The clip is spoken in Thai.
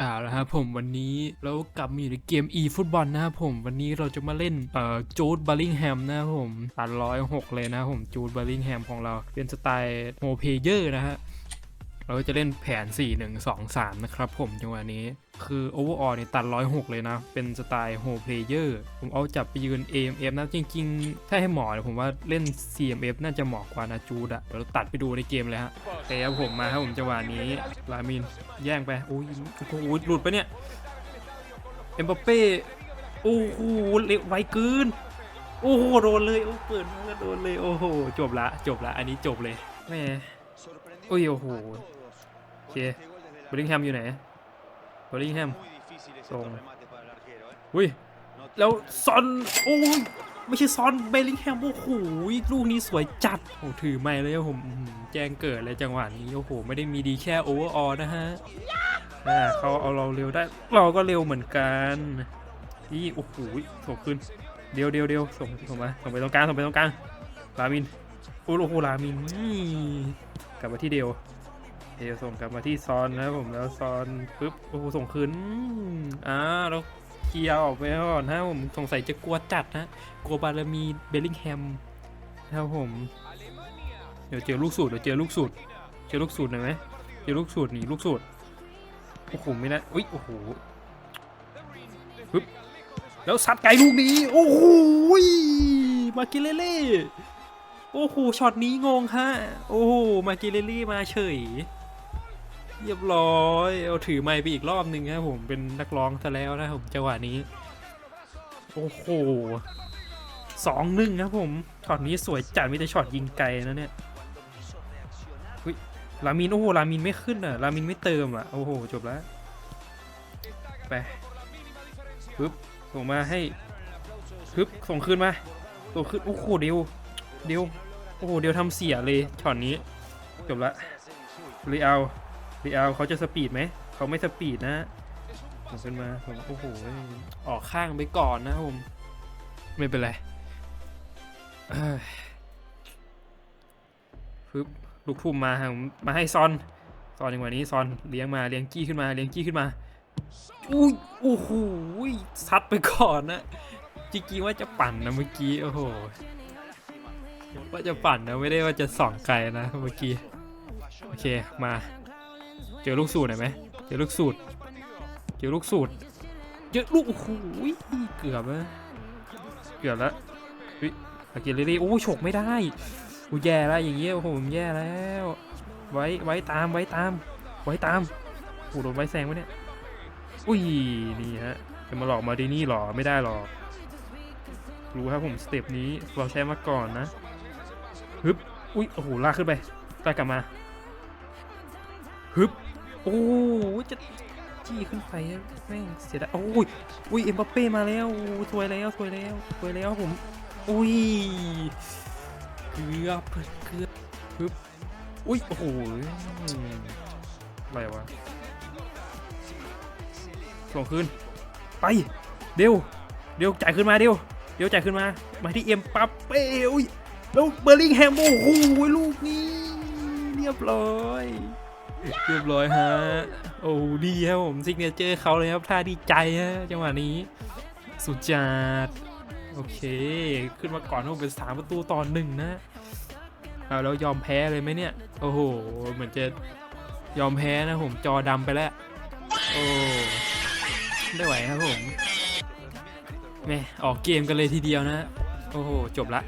อ่าแล้วครับผมวันนี้เรากลับมาอยู่ในเกม e ฟุตบอลนะครับผมวันนี้เราจะมาเล่นเอ่อจูดบัลลิงแฮมนะครับผมตัดร้อยหกเลยนะครับผมจูดบัลลิงแฮมของเราเป็นสไตล์โมเพเยอร์นะฮะ เราจะเล่นแผน 4 1 2 3 นะครับผมจังหวะนี้ คือโอเวอร์ออเนี่ยตัดร้อยหกเลยนะ เป็นสไตล์โฮเพเยอร์ผมเอาจับไปยืน AMF นะ จริง ๆ ถ้าให้หมาะเนี่ยผมว่าเล่น CMF น่าจะเหมาะกว่านะจูดอะเดี๋ยวเราตัดไปดูในเกมเลยฮะเตะผมมาครับผมจังหวะนี้ ลามินแย่งไปโอ้ยโอ้โหลุดไปเนี่ยเอ็มบัปเป้โอ้โหเร็วไวเกินโอ้โหโดนเลยโอ้เปิดมาก็โดนเลยโอ้โหจบละจบละอันนี้จบเลยแม่โอ้ยโอ้โห เคบริงแฮมอยู่ไหนบริงแฮมส่งอุ้ยแล้วซอนโอ้ยไม่ใช่ซอนเบลลิงแฮมโอ้โหลูกนี้สวยจัดโอ้ถือไม่เลยครับผมอื้อหือแจ้งเกิดเลยจังหวะนี้โอ้โหไม่ได้มีดีแค่โอเวอร์ออนะฮะอ่าเขาเอาเราเร็วได้ เราก็เร็วเหมือนกันนี่โอ้โหส่งขึ้นเดียวเดียวเดียวส่งส่งมาส่งไปตรงกลางส่งไปตรงกลางลามินโอ้โหลามินนี่กลับมาที่เดียว เดียวส่งกลับมาที่ซอนนะครับผมแล้วซอนปึ๊บโอ้โหส่งคืนอ่าแล้วเคลียร์ออกไปก่อนนะผมสงสัยจะกลัวจัดนะกลัวบารมีเบลลิงแฮมนะครับผม เดี๋ยวเจอลูกสูตรเดี๋ยวเจอลูกสูตรเจอลูกสูตรหน่อยไหมเจอลูกสูตรหนีลูกสูตรโอ้โหไม่ได้อุ้ยโอ้โหปึ๊บแล้วซัดไกลลูกนี้ โอ้โหมากิเลเล่โอ้โหช็อตนี้งงฮะ โอ้โหมากิเลเล่มาเฉย เรียบร้อย เอาถือไมค์ไปอีกรอบหนึ่งครับผมเป็นนักร้องซะแล้วนะผมจังหวะนี้ โอ้โหสองหนึ่งครับผมช็อตนี้สวยจัดมีแต่ช็อตยิงไกลนะเนี่ยลามิน โอ้โหลามินไม่ขึ้นอะลามินไม่เติมอะ โอ้โห จบแล้ว ไปปึ๊บส่งมาให้ปึ๊บส่งคืนมาส่งคืนโอ้โห เดียว เดียว โอ้โห เดียวทำเสียเลยช็อตนี้ จบละรีเอา รีเอาเขาจะสปีดไหม เขาไม่สปีดนะผมขึ้นมาผมโอ้โหออกข้างไปก่อนนะผม ไม่เป็นไรปึ๊บลูกทุ่มมาผมมาให้ซอนซอนจังหวะนี้ซอนเลี้ยงมาเลี้ยงกี้ขึ้นมาเลี้ยงกี้ขึ้นมาอุ้ยโอ้โหซัดไปก่อนนะจิกี้ว่าจะปั่นนะเมื่อกี้โอ้โหว่าจะปั่นนะไม่ได้ว่าจะส่องไกลนะเมื่อกี้โอเคมา เจอลูกสูตรหน่อยไหมเจอลูกสูตรเจอลูกสูตรเจอลูกโอ้โหเกือบแล้วเกือบแล้วเฮ้ยอากิเลรี่โอ้ฉกไม่ได้กูแย่แล้วอย่างเงี้ยโอ้โหผมแย่แล้ว ไว้ไว้ตามไว้ตาม ไว้ตามโอ้โหโดนไว้แซงไว้เนี่ยอุ้ยนี่ฮะจะมาหลอกมาดีนี่หรอไม่ได้หรอกรู้ครับผมสเต็ปนี้เราใช้มาก่อนนะฮึบอุ้ยโอ้โหลากขึ้นไปลากกลับมาฮึบ โอ้จะจี้ขึ้นไปแม่งเสียดายโอ้ยอุ้ยเอ็มบัปเป้มาแล้วโอ้ยสวยแล้วสวยแล้วสวยแล้วผมอุ้ยเกือบเกือบฮึบอุ้ยโอ้โหอะไรวะส่งคืนไปเดี๋ยวเดี๋ยวจ่ายขึ้นมาเดี๋ยวเดี๋ยวจ่ายขึ้นมา มาที่เอ็มปัปเป้อุ้ยแล้วเบอร์ลิงแฮมโอ้โหลูกนี้เรียบร้อย เรียบร้อยฮะ โอ้ดีครับผมซิกเนเจอร์เขาเลยครับท่าดีใจฮะจังหวะนี้ สุดจัดโอเค ขึ้นมาก่อนว่าเป็นสามประตูต่อหนึ่งนะเอาแล้วยอมแพ้เลยไหมเนี่ย โอ้โห เหมือนจะยอมแพ้นะผมจอดำไปแล้ว โอ้ไม่ไหวครับผมแม่ออกเกมกันเลยทีเดียวนะ โอ้โห จบละ